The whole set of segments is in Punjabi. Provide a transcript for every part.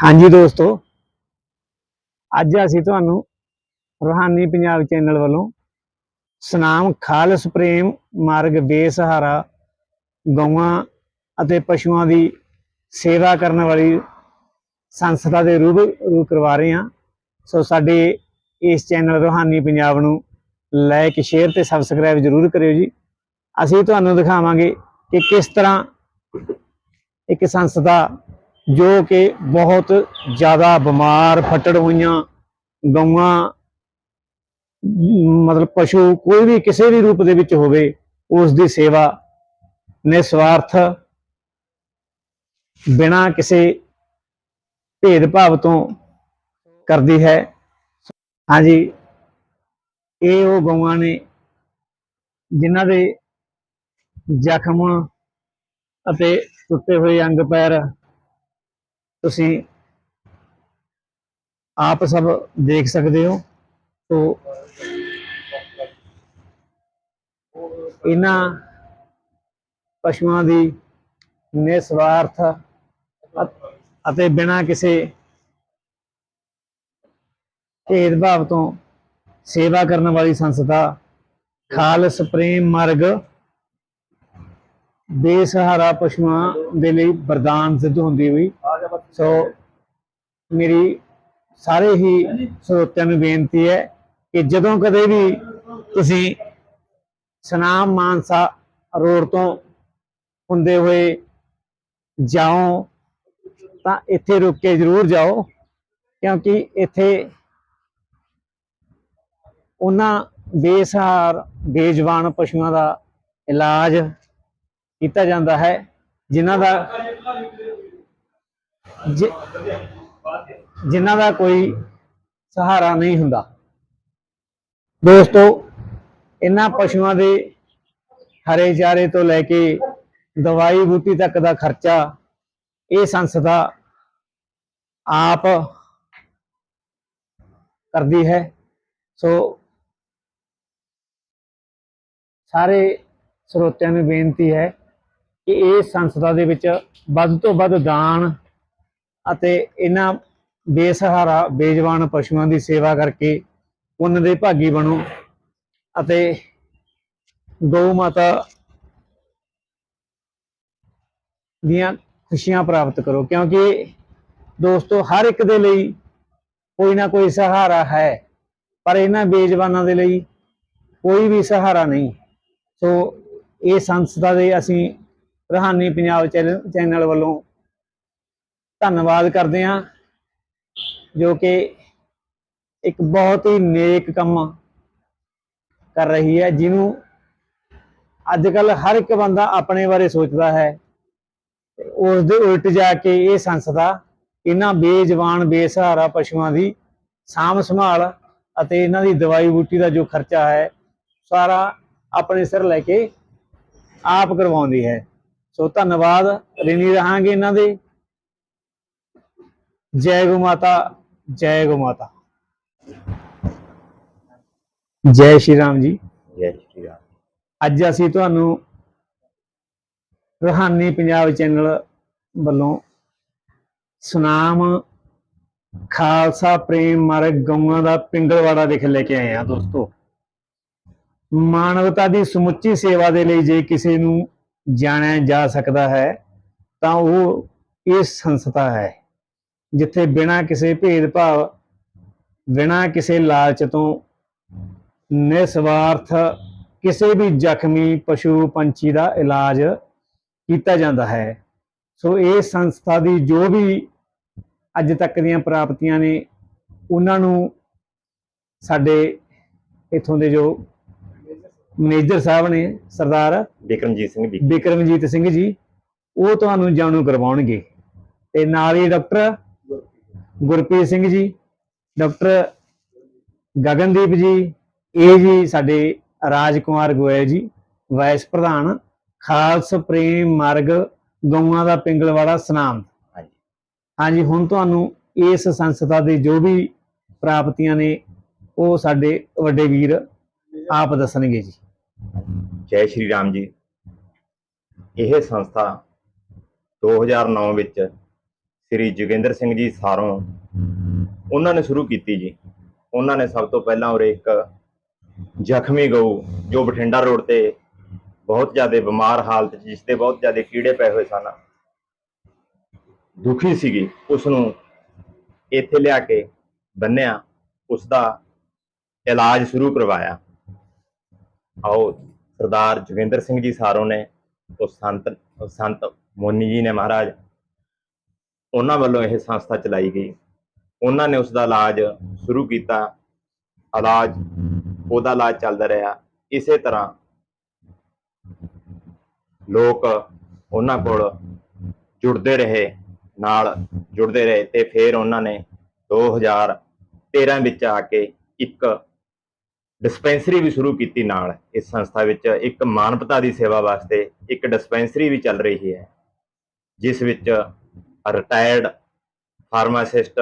ਹਾਂਜੀ ਦੋਸਤੋ, ਅੱਜ ਅਸੀਂ ਤੁਹਾਨੂੰ ਰੂਹਾਨੀ ਪੰਜਾਬ ਚੈਨਲ ਵੱਲੋਂ ਸਨਾਮ ਖਾਲਸ ਪ੍ਰੇਮ ਮਾਰਗ ਬੇਸਹਾਰਾ ਗਊਆਂ ਅਤੇ ਪਸ਼ੂਆਂ ਦੀ ਸੇਵਾ ਕਰਨ ਵਾਲੀ ਸੰਸਥਾ ਦੇ ਰੂਪ ਕਰਵਾ ਰਹੇ ਹਾਂ। ਸੋ ਸਾਡੇ ਇਸ ਚੈਨਲ ਰੂਹਾਨੀ ਪੰਜਾਬ ਨੂੰ ਲਾਈਕ ਸ਼ੇਅਰ ਤੇ ਸਬਸਕ੍ਰਾਈਬ ਜਰੂਰ ਕਰਿਓ ਜੀ। ਅਸੀਂ ਤੁਹਾਨੂੰ ਦਿਖਾਵਾਂਗੇ ਕਿ ਕਿਸ ਤਰ੍ਹਾਂ ਇੱਕ ਸੰਸਥਾ ਜੋ ਕਿ ਬਹੁਤ ਜ਼ਿਆਦਾ ਬਿਮਾਰ, ਫੱਟੜ ਹੋਈਆਂ ਗਊਆਂ ਮਤਲਬ ਪਸ਼ੂ ਕੋਈ ਵੀ ਕਿਸੇ ਵੀ ਰੂਪ ਦੇ ਵਿੱਚ ਹੋਵੇ, ਉਸ ਦੀ ਸੇਵਾ ਨਿਸਵਾਰਥ ਬਿਨਾਂ ਕਿਸੇ ਭੇਦਭਾਵ ਤੋਂ ਕਰਦੀ ਹੈ। ਹਾਂਜੀ, ਇਹ ਉਹ ਗਊਆਂ ਨੇ ਜਿਨ੍ਹਾਂ ਦੇ ਜ਼ਖਮ ਅਤੇ ਟੁੱਟੇ ਹੋਏ ਅੰਗ ਪੈਰ ਤੁਸੀਂ ਆਪ ਸਭ ਦੇਖ ਸਕਦੇ ਹੋ। ਤੋ ਇਹਨਾਂ ਪਸ਼ੂਆਂ ਦੀ ਨਿਸਵਾਰਥ ਅਤੇ ਬਿਨਾਂ ਕਿਸੇ ਭੇਦਭਾਵ ਤੋਂ ਸੇਵਾ ਕਰਨ ਵਾਲੀ ਸੰਸਥਾ ਖਾਲਸ ਪ੍ਰੇਮ ਮਾਰਗ ਬੇਸਹਾਰਾ ਪਸ਼ੂਆਂ ਦੇ ਲਈ ਵਰਦਾਨ ਸਿੱਧ ਹੁੰਦੀ ਹੋਈ ਸੋ ਮੇਰੀ ਸਾਰੇ ਹੀ ਸਰੋਤਿਆਂ ਨੂੰ ਬੇਨਤੀ ਹੈ ਕਿ ਜਦੋਂ ਕਦੇ ਵੀ ਤੁਸੀਂ ਸਨਾਮ ਮਾਨਸਾ ਰੋਡ ਤੋਂ ਹੁੰਦੇ ਹੋਏ ਜਾਓ, ਤਾਂ ਇੱਥੇ ਰੁਕ ਕੇ ਜ਼ਰੂਰ ਜਾਓ, ਕਿਉਂਕਿ ਇੱਥੇ ਉਹਨਾਂ ਬੇਸਹਾਰ, ਬੇਜਵਾਨ ਪਸ਼ੂਆਂ ਦਾ ਇਲਾਜ ਕੀਤਾ ਜਾਂਦਾ ਹੈ, ਜਿਨ੍ਹਾਂ ਦਾ ਜਿਨ੍ਹਾਂ ਦਾ ਕੋਈ ਸਹਾਰਾ ਨਹੀਂ ਹੁੰਦਾ। ਦੋਸਤੋ ਇਹਨਾਂ ਪਸ਼ੂਆਂ ਦੇ ਹਰੇ ਚਾਰੇ ਤੋਂ ਲੈ ਕੇ ਦਵਾਈ ਬੂਟੀ ਤੱਕ ਦਾ ਖਰਚਾ, ਇਹ ਸੰਸਥਾ ਆਪ ਕਰਦੀ ਹੈ। ਸੋ ਸਾਰੇ ਸਰੋਤਿਆਂ ਨੂੰ ਬੇਨਤੀ ਹੈ ਕਿ ਇਹ ਸੰਸਥਾ ਦੇ ਵਿੱਚ ਵੱਧ ਤੋਂ ਵੱਧ ਦਾਨ ਅਤੇ ਇਹਨਾਂ ਬੇਸਹਾਰਾ, ਬੇਜਵਾਨ ਪਸ਼ੂਆਂ ਦੀ ਸੇਵਾ ਕਰਕੇ ਉਹਨਾਂ ਦੇ ਭਾਗੀ ਬਣੋ ਅਤੇ ਗਊ ਮਾਤਾ ਦੀਆਂ ਖੁਸ਼ੀਆਂ ਪ੍ਰਾਪਤ ਕਰੋ, ਕਿਉਂਕਿ ਦੋਸਤੋ, ਹਰ ਇੱਕ ਦੇ ਲਈ ਕੋਈ ਨਾ ਕੋਈ ਸਹਾਰਾ ਹੈ, ਪਰ ਇਹਨਾਂ ਬੇਜਵਾਨਾਂ ਦੇ ਲਈ ਕੋਈ ਵੀ ਸਹਾਰਾ ਨਹੀਂ। ਸੋ ਇਹ ਸੰਸਥਾ ਦੇ ਅਸੀਂ ਰਹਾਨੀ ਪੰਜਾਬ ਚੈਨਲ ਚੈਨਲ ਵੱਲੋਂ ਧੰਨਵਾਦ ਕਰਦੇ ਹਾਂ, ਜੋ ਕਿ ਇੱਕ ਬਹੁਤ ਹੀ ਨੇਕ ਕੰਮ ਕਰ ਰਹੀ ਹੈ, ਜਿਹਨੂੰ ਅੱਜ ਕੱਲ ਹਰ ਇੱਕ ਬੰਦਾ ਆਪਣੇ ਬਾਰੇ ਸੋਚਦਾ ਹੈ ਤੇ ਉਸ ਦੇ ਉਲਟ ਜਾ ਕੇ ਇਹ ਸੰਸਥਾ ਇਹਨਾਂ ਬੇਜਵਾਨ, ਬੇਸਹਾਰਾ ਪਸ਼ੂਆਂ ਦੀ ਸਾਂਭ ਸੰਭਾਲ ਅਤੇ ਇਹਨਾਂ ਦੀ ਦਵਾਈ ਬੂਟੀ ਦਾ ਜੋ ਖਰਚਾ ਹੈ, ਸਾਰਾ ਆਪਣੇ ਸਿਰ ਲੈ ਕੇ ਆਪ ਕਰਵਾਉਂਦੀ ਹੈ। ਸੋ ਧੰਨਵਾਦ, ਰਿਣੀ ਰਹਾਂਗੇ ਇਹਨਾਂ ਦੇ। ਜੈ ਗੋ ਮਾਤਾ ਜੈ ਗੋ ਮਾਤਾ ਜੈ ਸ਼੍ਰੀ ਰਾਮ ਜੀ ਜੈ ਸ਼੍ਰੀ ਰਾਮ ਅੱਜ ਅਸੀਂ ਤੁਹਾਨੂੰ ਰੂਹਾਨੀ ਪੰਜਾਬ ਚੈਨਲ ਵੱਲੋਂ ਸੁਨਾਮ ਖਾਲਸਾ ਪ੍ਰੇਮ ਮਾਰਗ ਗਊਆਂ ਦਾ ਪਿੰਗਲਵਾੜਾ ਵਿਖ ਲੈ ਕੇ ਆਏ ਹਾਂ ਦੋਸਤੋ। ਮਾਨਵਤਾ ਦੀ ਸਮੁੱਚੀ ਸੇਵਾ ਦੇ ਲਈ ਜੇ ਕਿਸੇ ਨੂੰ ਜਾਣਿਆ ਜਾ ਸਕਦਾ ਹੈ ਤਾਂ ਉਹ ਇਹ ਸੰਸਥਾ ਹੈ। ਜਿੱਥੇ ਬਿਨਾਂ ਕਿਸੇ ਭੇਦਭਾਵ ਬਿਨਾਂ ਕਿਸੇ ਲਾਲਚ ਤੋਂ ਨਿਸਵਾਰਥ ਕਿਸੇ ਵੀ ਜ਼ਖਮੀ ਪਸ਼ੂ ਪੰਛੀ ਦਾ ਇਲਾਜ ਕੀਤਾ ਜਾਂਦਾ ਹੈ। ਸੋ ਇਹ ਸੰਸਥਾ ਦੀ ਜੋ ਵੀ ਅੱਜ ਤੱਕ ਦੀਆਂ ਪ੍ਰਾਪਤੀਆਂ ਨੇ ਉਹਨਾਂ ਨੂੰ ਸਾਡੇ ਇਥੋਂ ਦੇ ਜੋ ਮੈਨੇਜਰ ਸਾਹਿਬ ਨੇ ਸਰਦਾਰ ਬਿਕਰਮਜੀਤ ਸਿੰਘ ਵੀ ਬਿਕਰਮਜੀਤ ਸਿੰਘ ਜੀ ਉਹ ਤੁਹਾਨੂੰ ਜਾਣੂ ਕਰਵਾਉਣਗੇ। ਤੇ ਨਾਲ ਹੀ ਡਾਕਟਰ ਗੁਰਪ੍ਰੀਤ ਸਿੰਘ ਜੀ ਡਾਕਟਰ ਗਗਨਦੀਪ ਜੀ ਇਹ ਜੀ ਸਾਡੇ ਰਾਜਕੁਮਾਰ ਗੋਇਲ ਜੀ ਵਾਈਸ ਪ੍ਰਧਾਨ ਖਾਲਸ ਪ੍ਰੇਮ ਮਾਰਗ ਗਊਆਂ ਦਾ ਪਿੰਗਲਵਾੜਾ ਸਨਾਮ। ਹਾਂਜੀ। ਹਾਂਜੀ ਹੁਣ ਤੁਹਾਨੂੰ ਇਸ ਸੰਸਥਾ ਦੇ ਜੋ ਵੀ ਪ੍ਰਾਪਤੀਆਂ ਨੇ ਉਹ ਸਾਡੇ ਵੱਡੇ ਵੀਰ ਆਪ ਦੱਸਣਗੇ ਜੀ। ਜੈ ਸ਼੍ਰੀ ਰਾਮ ਜੀ। ਇਹ ਸੰਸਥਾ 2009 ਵਿੱਚ ਸ੍ਰੀ ਜੋਗਿੰਦਰ ਸਿੰਘ ਜੀ ਸਾਰੋਂ ਉਹਨਾਂ ਨੇ ਸ਼ੁਰੂ ਕੀਤੀ ਜੀ। ਉਹਨਾਂ ਨੇ ਸਭ ਤੋਂ ਪਹਿਲਾਂ ਉਰੇ ਇੱਕ ਜ਼ਖਮੀ ਗਊ ਜੋ ਬਠਿੰਡਾ ਰੋਡ ਤੇ ਬਹੁਤ ਜ਼ਿਆਦਾ ਬਿਮਾਰ ਹਾਲਤ 'ਚ, ਜਿਸ ਤੇ ਬਹੁਤ ਜ਼ਿਆਦਾ ਕੀੜੇ ਪਏ ਹੋਏ ਸਨ। ਦੁਖੀ ਸੀਗੀ। ਉਸ ਨੂੰ ਇੱਥੇ ਲਿਆ ਕੇ ਬੰਨਿਆ। ਉਸ ਦਾ ਇਲਾਜ ਸ਼ੁਰੂ ਕਰਵਾਇਆ। ਆਓ ਸਰਦਾਰ ਜੋਗਿੰਦਰ ਸਿੰਘ ਜੀ ਸਾਰੋਂ ਨੇ ਉਸ ਸੰਤ ਸੰਤ ਮੋਨੀ ਜੀ ਨੇ ਮਹਾਰਾਜ ਉਹਨਾਂ ਵੱਲੋਂ ਇਹ ਸੰਸਥਾ ਚਲਾਈ ਗਈ। ਉਹਨਾਂ ਨੇ ਉਸ ਦਾ ਇਲਾਜ ਸ਼ੁਰੂ ਕੀਤਾ। ਇਲਾਜ ਉਹਦਾ ਇਲਾਜ ਚੱਲਦਾ ਰਿਹਾ। ਇਸੇ ਤਰ੍ਹਾਂ ਲੋਕ ਉਹਨਾਂ ਕੋਲ ਜੁੜਦੇ ਰਹੇ, ਨਾਲ ਜੁੜਦੇ ਰਹੇ ਤੇ ਫਿਰ ਉਹਨਾਂ ਨੇ 2013 ਵਿੱਚ ਆ ਕੇ ਇੱਕ ਡਿਸਪੈਂਸਰੀ ਵੀ ਸ਼ੁਰੂ ਕੀਤੀ ਨਾਲ। ਇਸ ਸੰਸਥਾ ਵਿੱਚ ਇੱਕ ਮਾਨਵਤਾ ਦੀ ਸੇਵਾ ਵਾਸਤੇ ਇੱਕ ਡਿਸਪੈਂਸਰੀ ਵੀ ਚੱਲ ਰਹੀ ਹੈ, ਜਿਸ ਵਿੱਚ ਰਿਟਾਇਰਡ ਫਾਰਮਾਸਿਸਟ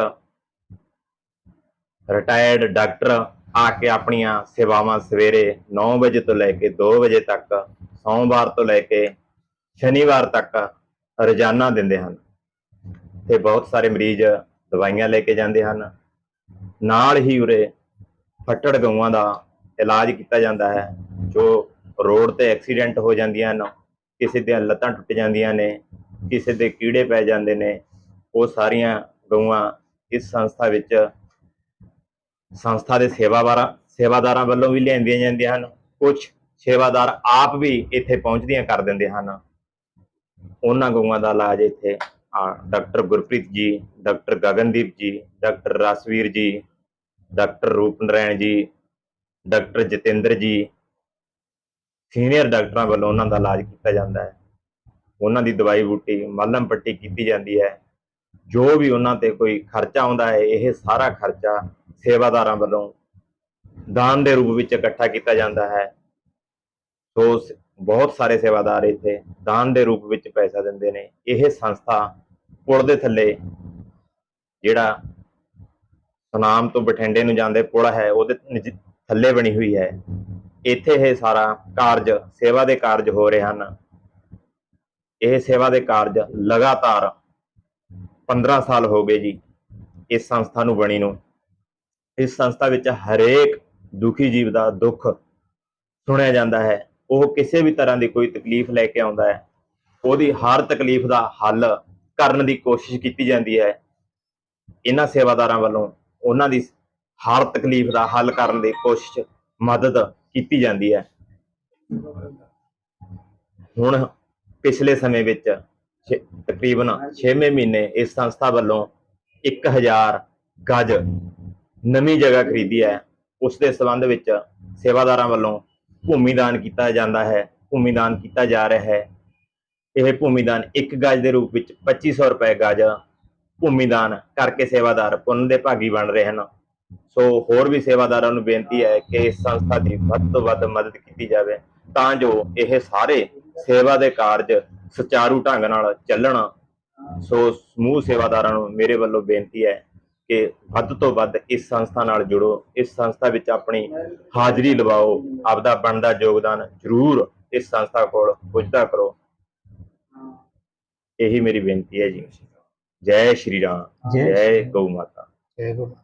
ਰਿਟਾਇਰਡ ਡਾਕਟਰ ਆ ਕੇ ਆਪਣੀਆਂ ਸੇਵਾਵਾਂ ਸਵੇਰੇ 9 ਵਜੇ ਤੋਂ ਲੈ ਕੇ 2 ਵਜੇ ਤੱਕ, ਸੋਮਵਾਰ ਤੋਂ ਲੈ ਕੇ ਸ਼ਨੀਵਾਰ ਤੱਕ ਰੋਜ਼ਾਨਾ ਦਿੰਦੇ ਹਨ। ਤੇ ਬਹੁਤ ਸਾਰੇ ਮਰੀਜ਼ ਦਵਾਈਆਂ ਲੈ ਕੇ ਜਾਂਦੇ ਹਨ। ਨਾਲ ਹੀ ਉਰੇ ਫੱਟੜ ਗਊਆਂ ਦਾ ਇਲਾਜ ਕੀਤਾ ਜਾਂਦਾ ਹੈ, ਜੋ ਰੋਡ ਤੇ ਐਕਸੀਡੈਂਟ ਹੋ ਜਾਂਦੀਆਂ ਹਨ, ਕਿਸੇ ਦੀਆਂ ਲੱਤਾਂ ਟੁੱਟ ਜਾਂਦੀਆਂ ਨੇ ਕਿਸੇ ਦੇ ਕੀੜੇ ਪੈ ਜਾਂਦੇ ਨੇ, ਉਹ ਸਾਰੀਆਂ ਗਊਆਂ ਇਸ ਸੰਸਥਾ ਵਿੱਚ ਸੰਸਥਾ ਦੇ ਸੇਵਾਵਾਰਾਂ, ਸੇਵਾਦਾਰਾਂ ਵੱਲੋਂ ਵੀ ਲਿਆਂਦੀਆਂ ਜਾਂਦੀਆਂ ਹਨ। ਕੁਝ ਸੇਵਾਦਾਰ ਆਪ ਵੀ ਇੱਥੇ ਪਹੁੰਚਦੀਆਂ ਕਰ ਦਿੰਦੇ ਹਨ। ਉਹਨਾਂ ਗਊਆਂ ਦਾ ਇਲਾਜ ਇੱਥੇ ਡਾਕਟਰ ਗੁਰਪ੍ਰੀਤ ਜੀ, ਡਾਕਟਰ ਗਗਨਦੀਪ ਜੀ, ਡਾਕਟਰ ਰਸਵੀਰ ਜੀ, ਡਾਕਟਰ ਰੂਪ ਨਰੈਣ ਜੀ, ਡਾਕਟਰ ਜਤਿੰਦਰ ਜੀ, ਸੀਨੀਅਰ ਡਾਕਟਰਾਂ ਵੱਲੋਂ ਉਹਨਾਂ ਦਾ ਇਲਾਜ ਕੀਤਾ ਜਾਂਦਾ ਹੈ। ਉਹਨਾਂ ਦੀ ਦਵਾਈ ਬੂਟੀ, ਮਲਮ ਪੱਟੀ ਕੀਤੀ ਜਾਂਦੀ ਹੈ। ਜੋ ਵੀ ਉਹਨਾਂ ਤੇ ਕੋਈ ਖਰਚਾ ਆਉਂਦਾ ਹੈ, ਇਹ ਸਾਰਾ ਖਰਚਾ ਸੇਵਾਦਾਰਾਂ ਵੱਲੋਂ ਦਾਨ ਦੇ ਰੂਪ ਵਿੱਚ ਇਕੱਠਾ ਕੀਤਾ ਜਾਂਦਾ ਹੈ। ਸੋ ਬਹੁਤ ਸਾਰੇ ਸੇਵਾਦਾਰ ਇੱਥੇ ਦਾਨ ਦੇ ਰੂਪ ਵਿੱਚ ਪੈਸਾ ਦਿੰਦੇ ਨੇ। ਇਹ ਸੰਸਥਾ ਪੁਲ ਦੇ ਥੱਲੇ ਜਿਹੜਾ ਸੁਨਾਮ ਤੋਂ ਬਠਿੰਡੇ ਨੂੰ ਜਾਂਦੇ ਪੁਲ ਹੈ, ਉਹਦੇ ਨਜ- ਥੱਲੇ ਬਣੀ ਹੋਈ ਹੈ। ਇੱਥੇ ਇਹ ਸਾਰਾ ਕਾਰਜ, ਸੇਵਾ ਦੇ ਕਾਰਜ ਹੋ ਰਹੇ ਹਨ। ਇਹ ਸੇਵਾ ਦੇ ਕਾਰਜ ਲਗਾਤਾਰ 15 ਸਾਲ ਹੋ ਗਏ ਜੀ ਇਸ ਸੰਸਥਾ ਨੂੰ ਬਣੀ ਨੂੰ। ਇਸ ਸੰਸਥਾ ਵਿੱਚ ਹਰੇਕ ਦੁਖੀ ਜੀਵ ਦਾ ਦੁੱਖ ਸੁਣਿਆ ਜਾਂਦਾ ਹੈ। ਉਹ ਕਿਸੇ ਵੀ ਤਰ੍ਹਾਂ ਦੀ ਕੋਈ ਤਕਲੀਫ ਲੈ ਕੇ ਆਉਂਦਾ ਹੈ। ਉਹਦੀ ਹਰ ਤਕਲੀਫ ਦਾ ਹੱਲ ਕਰਨ ਦੀ ਕੋਸ਼ਿਸ਼ ਕੀਤੀ ਜਾਂਦੀ ਹੈ। ਇਹਨਾਂ ਸੇਵਾਦਾਰਾਂ ਵੱਲੋਂ ਉਹਨਾਂ ਦੀ ਹਰ ਤਕਲੀਫ ਦਾ ਹੱਲ ਕਰਨ ਦੀ ਕੋਸ਼ਿਸ਼ ਮਦਦ ਕੀਤੀ ਜਾਂਦੀ ਹੈ। ਹੁਣ ਪਿਛਲੇ ਸਮੇਂ ਵਿੱਚ ਛੇ- ਤਕਰੀਬਨ 6ਵੇਂ ਮਹੀਨੇ ਇਸ ਸੰਸਥਾ ਵੱਲੋਂ 1000 ਗਜ ਨਵੀਂ ਜਗ੍ਹਾ ਖਰੀਦੀ ਹੈ। ਉਸ ਦੇ ਸੰਬੰਧ ਵਿੱਚ ਸੇਵਾਦਾਰਾਂ ਵੱਲੋਂ ਭੂਮੀਦਾਨ ਕੀਤਾ ਜਾਂਦਾ ਹੈ ਭੂਮੀਦਾਨ ਕੀਤਾ ਜਾ ਰਿਹਾ ਹੈ। ਇਹ ਭੂਮੀਦਾਨ ਇੱਕ ਗਜ ਦੇ ਰੂਪ ਵਿੱਚ 2500 ਰੁਪਏ ਗਜ ਭੂਮੀਦਾਨ ਕਰਕੇ ਸੇਵਾਦਾਰ ਪੁੰਨ ਦੇ ਭਾਗੀ ਬਣ ਰਹੇ ਹਨ। ਸੋ ਹੋਰ ਵੀ ਸੇਵਾਦਾਰਾਂ ਨੂੰ ਬੇਨਤੀ ਹੈ ਕਿ ਇਸ ਸੰਸਥਾ ਦੀ ਵੱਧ ਤੋਂ ਵੱਧ ਮਦਦ ਕੀਤੀ ਜਾਵੇ ਤਾਂ ਜੋ ਇਹ ਸਾਰੇ ਸੇਵਾ ਦੇ ਕਾਰਜ ਸੁਚਾਰੂ ਢੰਗ ਨਾਲ ਚੱਲਣ ਸੋ ਸਮੂਹ ਸੇਵਾਦਾਰਾਂ ਨੂੰ ਮੇਰੇ ਵੱਲੋਂ ਬੇਨਤੀ ਹੈ ਕਿ ਵੱਧ ਤੋਂ ਵੱਧ ਇਸ ਸੰਸਥਾ ਨਾਲ ਜੁੜੋ ਇਸ ਸੰਸਥਾ ਵਿੱਚ ਆਪਣੀ ਹਾਜ਼ਰੀ ਲਵਾਓ ਆਪਦਾ ਬਣਦਾ ਯੋਗਦਾਨ ਜ਼ਰੂਰ ਇਸ ਸੰਸਥਾ ਕੋਲ ਪੁੱਜਦਾ ਕਰੋ। ਇਹੀ ਮੇਰੀ ਬੇਨਤੀ ਹੈ ਜੀ। ਜੈ ਸ਼੍ਰੀ ਰਾਮ ਜੈ ਗਊ ਮਾਤਾ। ਜੈ ਗੁਰੂ